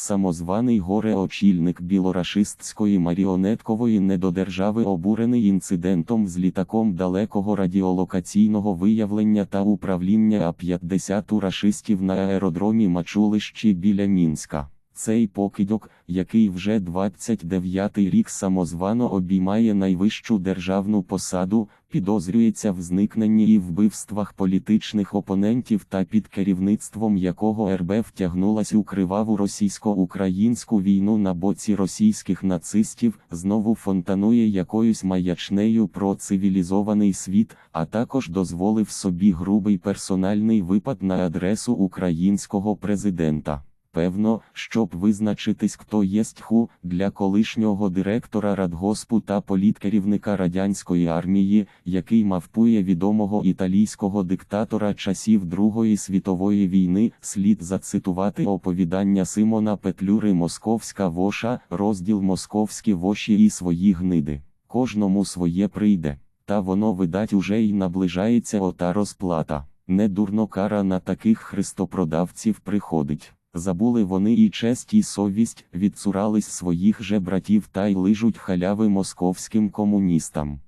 Самозваний горе-очільник білорашистської маріонеткової недодержави обурений інцидентом з літаком далекого радіолокаційного виявлення та управління А-50 у рашистів на аеродромі Мачулищі біля Мінська. Цей покидьок, який вже 29-й рік самозвано обіймає найвищу державну посаду, підозрюється в зникненні і вбивствах політичних опонентів та під керівництвом якого РБ втягнулась у криваву російсько-українську війну на боці російських нацистів, знову фонтанує якоюсь маячнею про цивілізований світ, а також дозволив собі грубий персональний випад на адресу українського президента. Певно, щоб визначитись, хто єсть ху для колишнього директора радгоспу та політкерівника радянської армії, який мавпує відомого італійського диктатора часів Другої світової війни, слід зацитувати оповідання Симона Петлюри Московська воша, розділ Московські воші і свої гниди. Кожному своє прийде, та воно видать уже й наближається ота розплата. Не дурно кара на таких христопродавців приходить. Забули вони і честь, і совість, відцурались своїх же братів та й лижуть халяви московським комуністам.